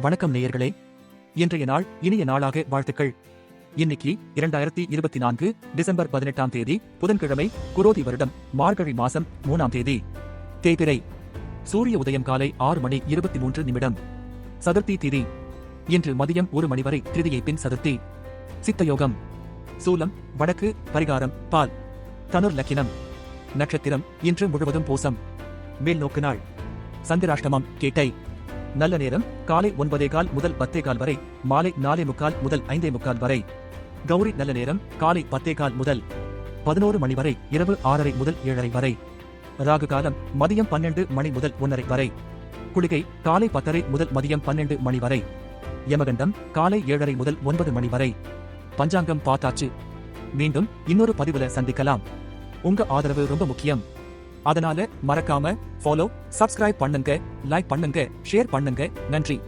வணக்கம் நேயர்களே. இன்றைய நாள் இனிய நாளாக வாழ்த்துக்கள். இன்னைக்கு இரண்டாயிரத்தி இருபத்தி நான்கு டிசம்பர் பதினெட்டாம் தேதி புதன்கிழமை குரோதி வருடம் மார்கழி மாசம் மூணாம் தேதி. தேய்பிறை சூரிய உதயம் காலை ஆறு மணி இருபத்தி மூன்று நிமிடம். சதுர்த்தி திதி இன்று மதியம் ஒரு மணி வரை திருதியை பின் சதுர்த்தி. சித்தயோகம் சூலம் வடக்கு பரிகாரம் பால் தனுர் லக்கினம் நட்சத்திரம் இன்று முழுவதும் பூசம். மேல் நோக்கு நாள் சந்திராஷ்டமம் கேட்டை. நல்ல நேரம் காலை ஒன்பதே கால் முதல் பத்தே கால் வரை மாலை நாலே முக்கால் முதல் ஐந்தே முக்கால் வரை. கௌரி நல்ல நேரம் காலை பத்தே கால் முதல் பதினோரு மணி வரை இரவு ஆறரை முதல் ஏழரை வரை. ராகு காலம் மதியம் பன்னெண்டு மணி முதல் ஒன்னரை வரை. குளிகை காலை பத்தரை முதல் மதியம் பன்னெண்டு மணி வரை. யமகண்டம் காலை ஏழரை முதல் ஒன்பது மணி வரை. பஞ்சாங்கம் பார்த்தாச்சு மீண்டும் இன்னொரு பதிவுல சந்திக்கலாம். உங்க ஆதரவு ரொம்ப முக்கியம். அதனால மறக்காம ஃபாலோ சப்ஸ்கிரைப் பண்ணுங்க லைக் பண்ணுங்க ஷேர் பண்ணுங்க. நன்றி.